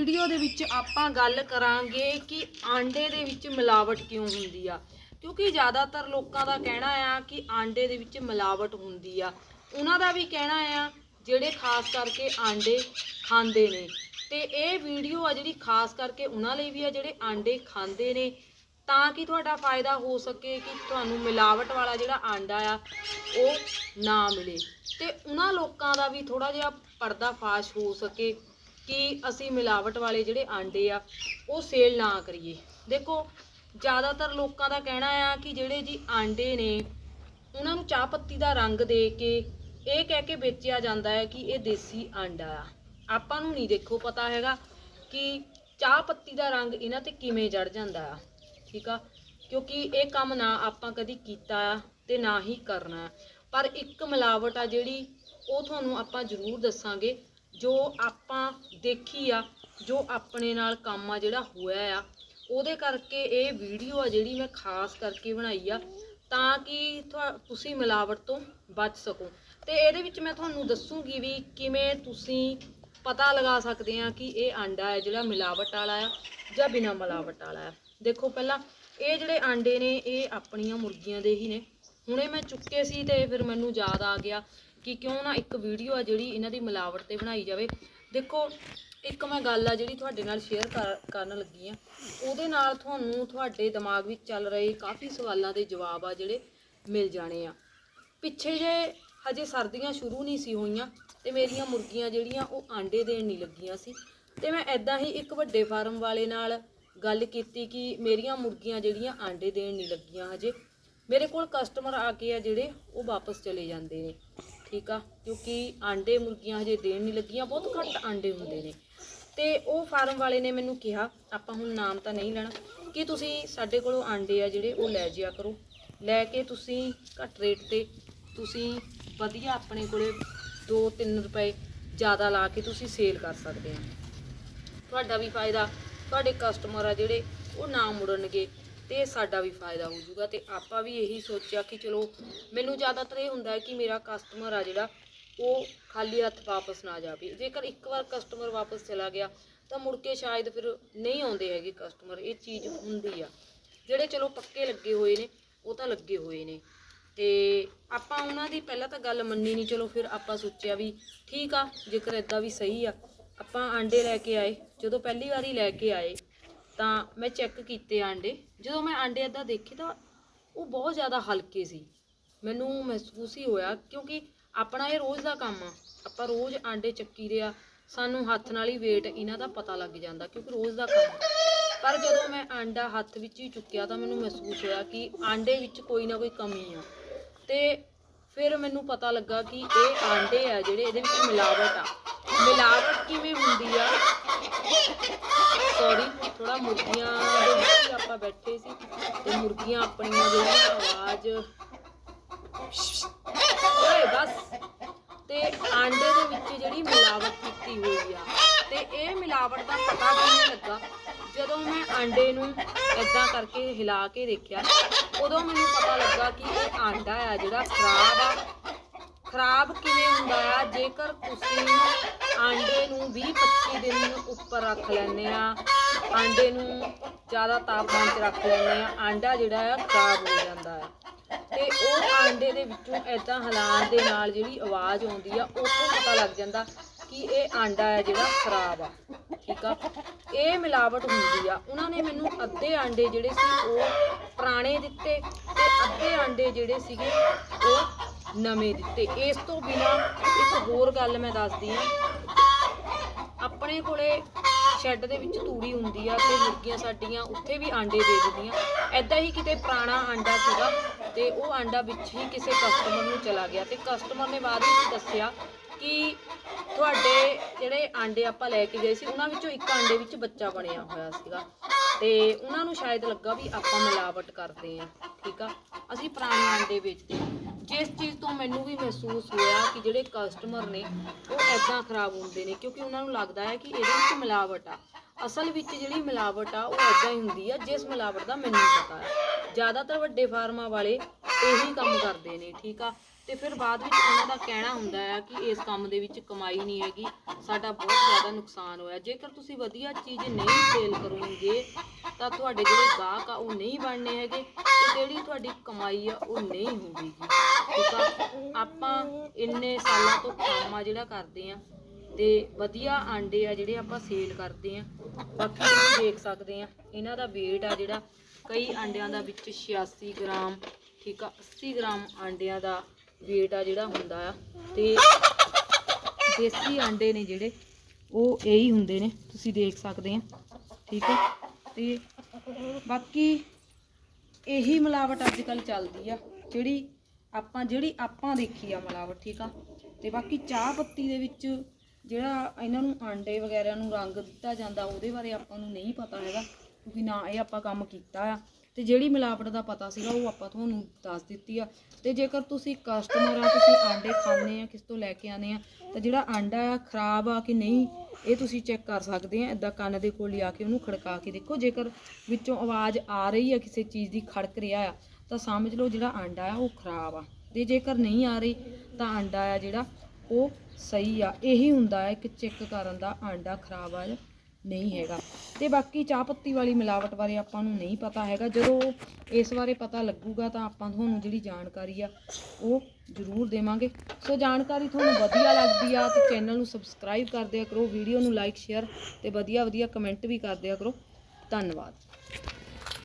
Video ਦੇ ਵਿੱਚ ਆਪਾਂ ਗੱਲ ਕਰਾਂਗੇ ਕਿ ਆਂਡੇ ਦੇ ਵਿੱਚ ਮਿਲਾਵਟ ਕਿਉਂ ਹੁੰਦੀ ਆ। ਕਿਉਂਕਿ ਜ਼ਿਆਦਾਤਰ ਲੋਕਾਂ ਦਾ ਕਹਿਣਾ ਆ ਕਿ ਆਂਡੇ ਦੇ ਵਿੱਚ ਮਿਲਾਵਟ ਹੁੰਦੀ ਆ। ਉਹਨਾਂ ਦਾ ਵੀ ਕਹਿਣਾ ਆ, ਜਿਹੜੇ ਖਾਸ ਕਰਕੇ ਆਂਡੇ ਖਾਂਦੇ ਨੇ। ਤੇ ਇਹ ਵੀਡੀਓ ਆ ਜਿਹੜੀ ਖਾਸ ਕਰਕੇ ਉਹਨਾਂ ਲਈ ਵੀ ਆ, ਜਿਹੜੇ ਆਂਡੇ ਖਾਂਦੇ ਨੇ। ਤਾਂ ਕਿ ਤੁਹਾਡਾ ਫਾਇਦਾ ਹੋ ਸਕੇ ਕਿ ਤੁਹਾਨੂੰ ਮਿਲਾਵਟ ਵਾਲਾ ਜਿਹੜਾ ਆਂਡਾ ਆ, ਉਹ ਨਾ ਮਿਲੇ। ਤੇ ਉਹਨਾਂ ਲੋਕਾਂ ਦਾ ਵੀ ਥੋੜਾ ਜਿਹਾ ਪਰਦਾ ਫਾਸ਼ ਹੋ ਸਕੇ। ਕਿ ਅਸੀਂ ਮਿਲਾਵਟ ਵਾਲੇ ਜਿਹੜੇ ਆਂਡੇ ਆ, ਉਹ ਸੇਲ ਨਾ ਕਰੀਏ। ਦੇਖੋ, ਜ਼ਿਆਦਾਤਰ ਲੋਕਾਂ ਦਾ ਕਹਿਣਾ ਆ ਕਿ ਜਿਹੜੇ ਜੀ ਆਂਡੇ ਨੇ, ਉਹਨਾਂ ਨੂੰ ਚਾਹ ਪੱਤੀ ਦਾ ਰੰਗ ਦੇ ਕੇ ਇਹ ਕਹਿ ਕੇ ਵੇਚਿਆ ਜਾਂਦਾ ਹੈ ਕਿ ਇਹ ਦੇਸੀ ਆਂਡਾ ਆ। ਆਪਾਂ ਨੂੰ ਨਹੀਂ ਦੇਖੋ ਪਤਾ ਹੈਗਾ ਕਿ ਚਾਹ ਪੱਤੀ ਦਾ ਰੰਗ ਇਹਨਾਂ ਤੇ ਕਿਵੇਂ ਜੜ ਜਾਂਦਾ ਆ, ਠੀਕ ਆ? ਕਿਉਂਕਿ ਇਹ ਕੰਮ ਨਾ ਆਪਾਂ ਕਦੀ ਕੀਤਾ ਆ ਤੇ ਨਾ ਹੀ ਕਰਨਾ। ਆ। ਪਰ ਇੱਕ ਮਿਲਾਵਟ ਆ ਜਿਹੜੀ, ਉਹ ਤੁਹਾਨੂੰ ਆਪਾਂ ਜ਼ਰੂਰ ਦੱਸਾਂਗੇ। ਜੋ ਆਪਾਂ ਦੇਖੀ ਆ, ਜੋ ਆਪਣੇ ਨਾਲ ਕੰਮ ਆ ਜਿਹੜਾ ਹੋਇਆ ਆ, ਉਹਦੇ ਕਰਕੇ ਇਹ ਵੀਡੀਓ ਆ ਜਿਹੜੀ ਮੈਂ ਖਾਸ ਕਰਕੇ ਬਣਾਈ ਆ, ਤਾਂ ਕਿ ਤੁਹਾ- ਤੁਸੀਂ ਮਿਲਾਵਟ ਤੋਂ ਬਚ ਸਕੋ। ਤੇ ਇਹਦੇ ਵਿੱਚ ਮੈਂ ਤੁਹਾਨੂੰ ਦੱਸੂਗੀ ਵੀ ਕਿਵੇਂ ਤੁਸੀਂ ਪਤਾ ਲਗਾ ਸਕਦੇ ਆ ਕਿ ਇਹ ਆਂਡਾ ਹੈ ਜਿਹੜਾ ਮਿਲਾਵਟ ਵਾਲਾ ਆ ਜਾਂ ਬਿਨਾ ਮਿਲਾਵਟ ਵਾਲਾ ਆ। ਦੇਖੋ ਪਹਿਲਾਂ, ਇਹ ਜਿਹੜੇ ਆਂਡੇ ਨੇ, ਇਹ ਆਪਣੀਆਂ ਮੁਰਗੀਆਂ ਦੇ ਹੀ ਨੇ। ਹੁਣੇ ਮੈਂ ਚੁੱਕੇ ਸੀ ਤੇ ਫਿਰ ਮੈਨੂੰ ਯਾਦ ਆ ਗਿਆ ਕਿ ਕਿਉਂ ਨਾ ਇੱਕ ਵੀਡੀਓ ਆ ਜਿਹੜੀ ਇਹਨਾਂ ਦੀ ਮਿਲਾਵਟ ਤੇ ਬਣਾਈ ਜਾਵੇ। ਦੇਖੋ, ਇੱਕ ਮੈਂ ਗੱਲ ਆ ਜਿਹੜੀ ਤੁਹਾਡੇ ਨਾਲ ਸ਼ੇਅਰ ਕਰਨ ਲੱਗੀ ਆ। ਉਹਦੇ ਨਾਲ ਤੁਹਾਨੂੰ ਤੁਹਾਡੇ ਦਿਮਾਗ ਵਿੱਚ ਚੱਲ ਰਹੇ ਕਾਫੀ ਸਵਾਲਾਂ ਦੇ ਜਵਾਬ ਆ ਜਿਹੜੇ ਮਿਲ ਜਾਣੇ ਆ। ਪਿੱਛੇ ਜੇ ਹਜੇ ਸਰਦੀਆਂ ਸ਼ੁਰੂ ਨਹੀਂ ਸੀ ਹੋਈਆਂ ਤੇ ਮੇਰੀਆਂ ਮੁਰਗੀਆਂ ਜਿਹੜੀਆਂ ਉਹ ਆਂਡੇ ਦੇਣ ਨਹੀਂ ਲੱਗੀਆਂ ਸੀ। ਤੇ ਮੈਂ ਐਦਾਂ ਹੀ ਇੱਕ ਵੱਡੇ ਫਾਰਮ ਵਾਲੇ ਨਾਲ ਗੱਲ ਕੀਤੀ ਕਿ ਮੇਰੀਆਂ ਮੁਰਗੀਆਂ ਜਿਹੜੀਆਂ ਆਂਡੇ ਦੇਣ ਨਹੀਂ ਲੱਗੀਆਂ ਹਜੇ। ਮੇਰੇ ਕੋਲ ਕਸਟਮਰ ਆ ਕੇ ਆ ਜਿਹੜੇ ਉਹ ਵਾਪਸ ਚਲੇ ਜਾਂਦੇ ਨੇ। ਠੀਕ ਆ, ਕਿਉਂਕਿ ਆਂਡੇ ਮੁਰਗੀਆਂ ਹਜੇ ਦੇਣ ਨਹੀਂ ਲੱਗੀਆਂ, ਬਹੁਤ ਘੱਟ ਆਂਡੇ ਹੁੰਦੇ ਨੇ। ਤੇ ਉਹ ਫਾਰਮ ਵਾਲੇ ਨੇ ਮੈਨੂੰ ਕਿਹਾ, ਆਪਾਂ ਹੁਣ ਨਾਮ ਤਾਂ ਨਹੀਂ ਲੈਣਾ, ਕਿ ਤੁਸੀਂ ਸਾਡੇ ਕੋਲੋਂ ਆਂਡੇ ਆ ਜਿਹੜੇ ਉਹ ਲੈ ਜਿਆ ਕਰੋ। ਲੈ ਕੇ ਤੁਸੀਂ ਘੱਟ ਰੇਟ ਤੇ ਤੁਸੀਂ ਵਧੀਆ ਆਪਣੇ ਕੋਲੇ 2-3 ਰੁਪਏ ਜ਼ਿਆਦਾ ਲਾ ਕੇ ਤੁਸੀਂ ਸੇਲ ਕਰ ਸਕਦੇ ਆ। ਤੁਹਾਡਾ ਵੀ ਫਾਇਦਾ, ਤੁਹਾਡੇ ਕਸਟਮਰ ਆ ਜਿਹੜੇ, ਉਹ ਨਾ ਮੁੜਨਗੇ। ਤੇ ਸਾਡਾ ਵੀ ਫਾਇਦਾ ਹੋ ਜਾਊਗਾ ਤੇ ਆਪਾਂ ਵੀ ਇਹੀ ਸੋਚਿਆ ਕਿ ਚਲੋ ਮੈਨੂੰ ਜ਼ਿਆਦਾਤਰ ਇਹ ਹੁੰਦਾ ਹੈ ਕਿ ਮੇਰਾ ਕਸਟਮਰ ਆ ਜਿਹੜਾ, ਉਹ ਖਾਲੀ ਹੱਥ ਵਾਪਸ ਨਾ ਜਾਵੇ। ਜੇਕਰ ਇੱਕ ਵਾਰ ਕਸਟਮਰ ਵਾਪਸ ਚਲਾ ਗਿਆ, ਤਾਂ ਮੁੜ ਕੇ ਸ਼ਾਇਦ ਫਿਰ ਨਹੀਂ ਆਉਂਦੇ ਹੈਗੇ ਕਸਟਮਰ ਇਹ ਚੀਜ਼ ਹੁੰਦੀ ਆ। ਜਿਹੜੇ ਚਲੋ ਪੱਕੇ ਲੱਗੇ ਹੋਏ ਨੇ, ਉਹ ਤਾਂ ਲੱਗੇ ਹੋਏ ਨੇ। ਤੇ ਆਪਾਂ ਉਹਨਾਂ ਦੀ ਪਹਿਲਾਂ ਤਾਂ ਗੱਲ ਮੰਨੀ ਨਹੀਂ, ਚਲੋ ਫਿਰ ਆਪਾਂ ਸੋਚਿਆ ਵੀ ਠੀਕ ਆ, ਜੇਕਰ ਇਦਾਂ ਵੀ ਸਹੀ ਆ, ਆਪਾਂ ਆਂਡੇ ਲੈ ਕੇ ਆਏ, ਜਦੋਂ ਪਹਿਲੀ ਵਾਰੀ ਲੈ ਕੇ ਆਏ ਤਾਂ ਮੈਂ ਚੈੱਕ ਕੀਤੇ ਆਂਡੇ। ਜਦੋਂ ਮੈਂ ਆਂਡੇ ਇਦਾਂ ਦੇਖੇ ਤਾਂ ਉਹ ਬਹੁਤ ਜ਼ਿਆਦਾ ਹਲਕੇ ਸੀ। ਮੈਨੂੰ ਮਹਿਸੂਸ ਹੀ ਹੋਇਆ ਕਿਉਂਕਿ ਆਪਣਾ ਇਹ ਰੋਜ਼ ਦਾ ਕੰਮ ਆ। ਆਪਾਂ ਰੋਜ਼ ਆਂਡੇ ਚੱਕੀ ਦੇ ਆ, ਸਾਨੂੰ ਹੱਥ ਨਾਲ ਹੀ weight ਇਹਨਾਂ ਦਾ ਪਤਾ ਲੱਗ ਜਾਂਦਾ ਕਿਉਂਕਿ ਰੋਜ਼ ਦਾ ਕੰਮ ਆ। ਪਰ ਜਦੋਂ ਮੈਂ ਆਂਡਾ ਹੱਥ ਵਿੱਚ ਹੀ ਚੁੱਕਿਆ ਤਾਂ ਮੈਨੂੰ ਮਹਿਸੂਸ ਹੋਇਆ ਕਿ ਆਂਡੇ ਵਿੱਚ ਕੋਈ ਨਾ ਕੋਈ ਕਮੀ ਆ। ਤੇ ਫਿਰ ਮੈਨੂੰ ਪਤਾ ਲੱਗਾ ਕਿ ਇਹ ਆਂਡੇ ਆ ਜਿਹੜੇ ਇਹਦੇ ਵਿੱਚ ਮਿਲਾਵਟ ਆ। ਮਿਲਾਵਟ ਕਿਵੇਂ ਹੁੰਦੀ ਆ? ਸੌਰੀ ਥੋੜਾ ਮੁਰਗੀਆਂ ਦੇ ਵਿੱਚ ਆਪਾਂ ਬੈਠੇ ਸੀ ਤੇ ਮੁਰਗੀਆਂ ਆਪਣੀਆਂ ਜਿਹੜੀਆਂ ਆਵਾਜ਼ ਓਏ ਬਸ। ਤੇ ਆਂਡੇ ਦੇ ਵਿੱਚ ਜਿਹੜੀ ਮਿਲਾਵਟ ਕੀਤੀ ਹੋਈ ਆ। ਤੇ ਇਹ ਮਿਲਾਵਟ ਦਾ ਪਤਾ ਕਿਵੇਂ ਲੱਗਾ? ਜਦੋਂ ਮੈਂ ਆਂਡੇ ਨੂੰ ਇਦਾਂ ਕਰਕੇ ਹਿਲਾ ਕੇ ਦੇਖਿਆ, ਉਦੋਂ ਮੈਨੂੰ ਪਤਾ ਲੱਗਾ ਕਿ ਇਹ ਆਂਡਾ ਆ ਜਿਹੜਾ ਖਰਾਬ ਆ। ਖਰਾਬ ਕਿਵੇਂ ਹੁੰਦਾ? ਆ ਜੇਕਰ ਤੁਸੀਂ ਆਂਡੇ ਨੂੰ 20-25 ਦਿਨ ਉੱਪਰ ਰੱਖ ਲੈਂਦੇ ਆ, ਆਂਡੇ ਨੂੰ ਜ਼ਿਆਦਾ ਤਾਪਮਾਨ 'ਚ ਰੱਖ ਲੈਂਦੇ ਆ, ਆਂਡਾ ਜਿਹੜਾ ਆ ਖਰਾਬ ਹੋ ਜਾਂਦਾ ਹੈ ਤੇ ਉਹ ਆਂਡੇ ਦੇ ਵਿੱਚੋਂ ਐਦਾਂ ਹਲਾਣ ਦੇ ਨਾਲ ਜਿਹੜੀ ਆਵਾਜ਼ ਆਉਂਦੀ ਆ ਉੱਥੋਂ ਪਤਾ ਲੱਗ ਜਾਂਦਾ ਕਿ ਇਹ ਆਂਡਾ ਹੈ ਜਿਹੜਾ ਖਰਾਬ ਆ। ਠੀਕ ਆ? ਇਹ ਮਿਲਾਵਟ ਹੁੰਦੀ ਆ। ਉਹਨਾਂ ਨੇ ਮੈਨੂੰ ਅੱਧੇ ਆਂਡੇ ਜਿਹੜੇ ਸੀ ਉਹ ਪੁਰਾਣੇ ਦਿੱਤੇ ਤੇ ਅੱਧੇ ਆਂਡੇ ਜਿਹੜੇ ਸੀਗੇ ਉਹ ਨਵੇਂ ਦਿੱਤੇ। ਇਸ ਤੋਂ ਬਿਨਾ ਇੱਕ ਹੋਰ ਗੱਲ ਮੈਂ ਦੱਸਦੀ ਹਾਂ। ਆਪਣੇ ਕੋਲੇ ਸ਼ੈੱਡ ਦੇ ਵਿੱਚ ਤੂੜੀ ਹੁੰਦੀ ਆ ਤੇ ਮੁਰਗੀਆਂ ਸਾਡੀਆਂ ਉੱਥੇ ਵੀ ਆਂਡੇ ਦੇ ਦਿੰਦੀਆਂ। ਐਦਾਂ ਹੀ ਕਿਤੇ ਪੁਰਾਣਾ ਆਂਡਾ ਸੀਗਾ ਤੇ ਉਹ ਆਂਡਾ ਵਿੱਚ ਹੀ ਕਿਸੇ ਕਸਟਮਰ ਨੂੰ ਚਲਾ ਗਿਆ। ਤੇ ਕਸਟਮਰ ਨੇ ਬਾਅਦ ਵਿੱਚ ਦੱਸਿਆ ਕਿ ਤੁਹਾਡੇ ਜਿਹੜੇ ਆਂਡੇ ਆਪਾਂ ਲੈ ਕੇ ਗਏ ਸੀ, ਉਹਨਾਂ ਵਿੱਚੋਂ ਇੱਕ ਆਂਡੇ ਵਿੱਚ ਬੱਚਾ ਬਣਿਆ ਹੋਇਆ ਸੀਗਾ। ਤੇ ਉਹਨਾਂ ਨੂੰ ਸ਼ਾਇਦ ਲੱਗਾ ਵੀ ਆਪਾਂ ਮਿਲਾਵਟ ਕਰਦੇ ਆ ਠੀਕ ਆ? ਅਸੀਂ ਪੁਰਾਣੇ ਆਂਡੇ ਵੇਚਦੇ ਹਾਂ। ਜਿਸ ਚੀਜ਼ ਤੋਂ ਮੈਨੂੰ ਵੀ ਮਹਿਸੂਸ ਹੋਇਆ ਕਿ ਜਿਹੜੇ ਕਸਟਮਰ ਨੇ, ਉਹ ਐਦਾਂ ਖਰਾਬ ਹੁੰਦੇ ਨੇ, ਕਿਉਂਕਿ ਉਹਨਾਂ ਨੂੰ ਲੱਗਦਾ ਹੈ ਕਿ ਇਹਦੇ ਵਿੱਚ ਮਿਲਾਵਟ ਆ। ਅਸਲ ਵਿੱਚ ਜਿਹੜੀ ਮਿਲਾਵਟ ਆ, ਉਹ ਐਦਾਂ ਹੀ ਹੁੰਦੀ ਆ, ਜਿਸ ਮਿਲਾਵਟ ਦਾ ਮੈਨੂੰ ਪਤਾ ਹੈ। ਜ਼ਿਆਦਾਤਰ ਵੱਡੇ ਫਾਰਮਾਂ ਵਾਲੇ ਇਹੀ ਕੰਮ ਕਰਦੇ ਨੇ, ਠੀਕ ਆ? ਤੇ ਫਿਰ ਬਾਅਦ ਵਿੱਚ ਉਹਨਾਂ ਦਾ ਕਹਿਣਾ ਹੁੰਦਾ ਹੈ ਕਿ ਇਸ ਕੰਮ ਦੇ ਵਿੱਚ ਕਮਾਈ ਨਹੀਂ ਹੈਗੀ, ਸਾਡਾ ਬਹੁਤ ਜ਼ਿਆਦਾ ਨੁਕਸਾਨ ਹੋਇਆ। ਜੇਕਰ ਤੁਸੀਂ ਵਧੀਆ ਚੀਜ਼ ਨਹੀਂ ਸੇਲ ਕਰੋਗੇ, ਤਾਂ ਤੁਹਾਡੇ ਜਿਹੜੇ ਗਾਹਕ ਆ, ਉਹ ਨਹੀਂ ਬਣਨੇ ਹੈਗੇ ਤੇ ਜਿਹੜੀ ਤੁਹਾਡੀ ਕਮਾਈ ਆ, ਉਹ ਨਹੀਂ ਹੋਵੇਗੀ। ਠੀਕ ਆ? ਆਪਾਂ ਇੰਨੇ ਸਾਲਾਂ ਤੋਂ ਕੰਮ ਆ ਜਿਹੜਾ ਕਰਦੇ ਆ ਤੇ ਵਧੀਆ ਆਂਡੇ ਆ ਜਿਹੜੇ ਆਪਾਂ ਸੇਲ ਕਰਦੇ ਆ, ਬਾਕੀ ਤੁਸੀਂ ਦੇਖ ਸਕਦੇ ਆ, ਇਹਨਾਂ ਦਾ weight ਆ ਜਿਹੜਾ ਕਈ ਆਂਡਿਆਂ ਦਾ ਵਿੱਚ 86 ਗ੍ਰਾਮ, ਠੀਕ ਆ? 80 ਗ੍ਰਾਮ ਆਂਡਿਆਂ ਦਾ weight ਆ ਜਿਹੜਾ ਹੁੰਦਾ ਆ, ਤੇ ਦੇਸੀ ਆਂਡੇ ਨੇ ਜਿਹੜੇ, ਉਹ ਇਹੀ ਹੁੰਦੇ ਨੇ, ਤੁਸੀਂ ਦੇਖ ਸਕਦੇ ਆ, ਠੀਕ ਹੈ ਤੇ ਬਾਕੀ ਇਹੀ ਮਿਲਾਵਟ ਅੱਜ ਕੱਲ ਚੱਲਦੀ ਆ, ਜਿਹੜੀ ਆਪਾਂ ਜਿਹੜੀ ਆਪਾਂ ਦੇਖੀ ਆ ਮਿਲਾਵਟ, ਠੀਕ ਆ? ਤੇ ਬਾਕੀ ਚਾਹ ਪੱਤੀ ਦੇ ਵਿੱਚ ਜਿਹੜਾ ਇਹਨਾਂ ਨੂੰ ਆਂਡੇ ਵਗੈਰਾ ਨੂੰ ਰੰਗ ਦਿੱਤਾ ਜਾਂਦਾ, ਉਹਦੇ ਬਾਰੇ ਆਪਾਂ ਨੂੰ ਨਹੀਂ ਪਤਾ ਹੈਗਾ, ਕਿਉਂਕਿ ਨਾ ਇਹ ਆਪਾਂ ਕੰਮ ਕੀਤਾ ਆ। ਤੇ ਜਿਹੜੀ ਮਿਲਾਵਟ ਦਾ ਪਤਾ ਸੀਗਾ ਉਹ ਆਪਾਂ ਤੁਹਾਨੂੰ ਦੱਸ ਦਿੱਤੀ ਆ। ਤੇ ਜੇਕਰ ਤੁਸੀਂ ਕਸਟਮਰ ਆ, ਤੁਸੀਂ ਆਂਡੇ ਖਾਂਦੇ ਆ, ਕਿਸ ਤੋਂ ਲੈ ਕੇ ਆਨੇ ਆ, ਤਾਂ ਜਿਹੜਾ ਆਂਡਾ ਆ, ਖਰਾਬ ਆ ਕਿ ਨਹੀਂ, ਇਹ ਤੁਸੀਂ ਚੈੱਕ ਕਰ ਸਕਦੇ ਆ। ਇਦਾਂ ਕੰਨ ਦੇ ਕੋਲ ਲਿਆ ਕੇ ਉਹਨੂੰ ਖੜਕਾ ਕੇ ਦੇਖੋ। ਜੇਕਰ ਵਿੱਚੋਂ ਆਵਾਜ਼ ਆ ਰਹੀ ਆ, ਕਿਸੇ ਚੀਜ਼ ਦੀ ਖੜਕ ਰਿਹਾ ਆ, ਤਾਂ ਸਮਝ ਲਓ ਜਿਹੜਾ ਆਂਡਾ ਆ, ਉਹ ਖਰਾਬ ਆ। ਤੇ ਜੇਕਰ ਨਹੀਂ ਆ ਰਹੀ, ਤਾਂ ਆਂਡਾ ਆ ਜਿਹੜਾ, ਉਹ ਸਹੀ ਆ। ਇਹੀ ਹੁੰਦਾ ਹੈ ਕਿ ਚੈੱਕ ਕਰਨ ਦਾ ਆਂਡਾ ਖਰਾਬ ਆ ਜਾਂ ਨਹੀਂ ਹੈਗਾ। ਤੇ ਬਾਕੀ ਚਾਹ ਪੱਤੀ ਵਾਲੀ ਮਿਲਾਵਟ ਬਾਰੇ ਆਪਾਂ ਨੂੰ ਨਹੀਂ ਪਤਾ ਹੈਗਾ। ਜਦੋਂ ਇਸ ਬਾਰੇ ਪਤਾ ਲੱਗੂਗਾ ਤਾਂ ਆਪਾਂ ਤੁਹਾਨੂੰ ਜਿਹੜੀ ਜਾਣਕਾਰੀ ਆ, ਉਹ ਜ਼ਰੂਰ ਦੇਵਾਂਗੇ। ਸੋ ਜਾਣਕਾਰੀ ਤੁਹਾਨੂੰ ਵਧੀਆ ਲੱਗਦੀ ਆ ਤੇ ਚੈਨਲ ਨੂੰ ਸਬਸਕ੍ਰਾਈਬ ਕਰ ਦਿਆ ਕਰੋ, ਵੀਡੀਓ ਨੂੰ ਲਾਈਕ ਸ਼ੇਅਰ ਤੇ ਵਧੀਆ ਵਧੀਆ ਕਮੈਂਟ ਵੀ ਕਰ ਦਿਆ ਕਰੋ। ਧੰਨਵਾਦ।